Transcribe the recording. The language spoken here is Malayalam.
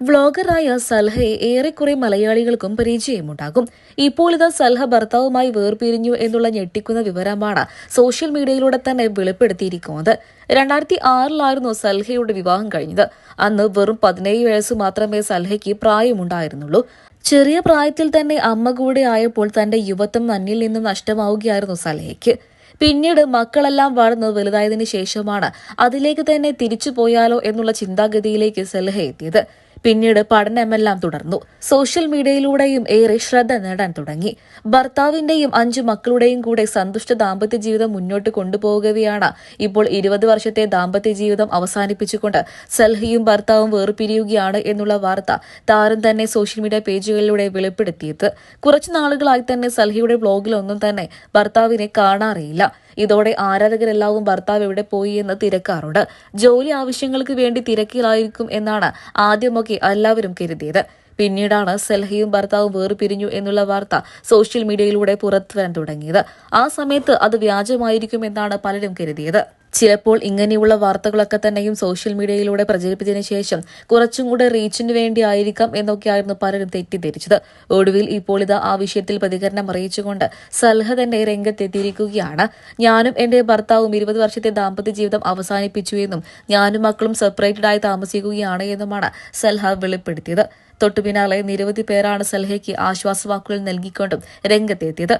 വ്ളോഗറായ സൽഹയെ ഏറെക്കുറെ മലയാളികൾക്കും പരിചയമുണ്ടാകും. ഇപ്പോൾ ഇത് സൽഹ ഭർത്താവുമായി വേർപിരിഞ്ഞു എന്നുള്ള ഞെട്ടിക്കുന്ന വിവരമാണ് സോഷ്യൽ മീഡിയയിലൂടെ തന്നെ വെളിപ്പെടുത്തിയിരിക്കുന്നത്. രണ്ടായിരത്തി ആറിലായിരുന്നു സൽഹയുടെ വിവാഹം കഴിഞ്ഞത്. അന്ന് വെറും പതിനേഴ് വയസ്സ് മാത്രമേ സൽഹയ്ക്ക് പ്രായമുണ്ടായിരുന്നുള്ളൂ. ചെറിയ പ്രായത്തിൽ തന്നെ അമ്മ കൂടെ ആയപ്പോൾ തന്റെ യുവത്വം നന്നിൽ നിന്ന് നഷ്ടമാവുകയായിരുന്നു സൽഹയ്ക്ക്. പിന്നീട് മക്കളെല്ലാം വളർന്ന് വലുതായതിനു ശേഷമാണ് അതിലേക്ക് തന്നെ തിരിച്ചു പോയാലോ എന്നുള്ള ചിന്താഗതിയിലേക്ക് സൽഹ എത്തിയത്. പിന്നീട് പഠനമെല്ലാം തുടർന്നു. സോഷ്യൽ മീഡിയയിലൂടെയും ഏറെ ശ്രദ്ധ നേടാൻ തുടങ്ങി. ഭർത്താവിന്റെയും അഞ്ചു മക്കളുടെയും കൂടെ സന്തുഷ്ട ദാമ്പത്യ ജീവിതം മുന്നോട്ട് കൊണ്ടുപോകുകയാണ് ഇപ്പോൾ ഇരുപത് വർഷത്തെ ദാമ്പത്യ ജീവിതം അവസാനിപ്പിച്ചുകൊണ്ട് സൽഹിയും ഭർത്താവും വേർപിരിയുകയാണ് എന്നുള്ള വാർത്ത താരം തന്നെ സോഷ്യൽ മീഡിയ പേജുകളിലൂടെ വെളിപ്പെടുത്തിയത്. കുറച്ചു നാളുകളായി തന്നെ സൽഹിയുടെ ബ്ലോഗിലൊന്നും തന്നെ ഭർത്താവിനെ കാണാറില്ല ഇതോടെ ആരാധകരെല്ലാവും ഭർത്താവ് എവിടെ പോയി എന്ന് തിരക്കാറുണ്ട്. ജോലി ആവശ്യങ്ങൾക്ക് വേണ്ടി തിരക്കിലായിരിക്കും എന്നാണ് ആദ്യമൊക്കെ എല്ലാവരും കരുതിയത്. പിന്നീടാണ് സെൽഹയും ഭർത്താവും വേർപിരിഞ്ഞു എന്നുള്ള വാർത്ത സോഷ്യൽ മീഡിയയിലൂടെ പുറത്തുവരാൻ തുടങ്ങിയത്. ആ സമയത്ത് അത് വ്യാജമായിരിക്കുമെന്നാണ് പലരും കരുതിയത്. ചിലപ്പോൾ ഇങ്ങനെയുള്ള വാർത്തകളൊക്കെ തന്നെയും സോഷ്യൽ മീഡിയയിലൂടെ പ്രചരിപ്പിച്ചതിന് ശേഷം കുറച്ചും കൂടെ റീച്ചിന് വേണ്ടി ആയിരിക്കാം എന്നൊക്കെയായിരുന്നു പലരും തെറ്റിദ്ധരിച്ചത്. ഒടുവിൽ ഇപ്പോൾ ഇത് ആ വിഷയത്തിൽ പ്രതികരണം അറിയിച്ചുകൊണ്ട് സൽഹ തന്നെ രംഗത്തെത്തിയിരിക്കുകയാണ്. ഞാനും എന്റെ ഭർത്താവും ഇരുപത് വർഷത്തെ ദാമ്പത്യ ജീവിതം അവസാനിപ്പിച്ചു എന്നും ഞാനും മക്കളും സെപ്പറേറ്റഡ് ആയി താമസിക്കുകയാണ് എന്നുമാണ് സൽഹ വെളിപ്പെടുത്തിയത്. തൊട്ടുപിന്നാലെ നിരവധി പേരാണ് സൽഹയ്ക്ക് ആശ്വാസവാക്കുകൾ നൽകിക്കൊണ്ടും രംഗത്തെത്തിയത്.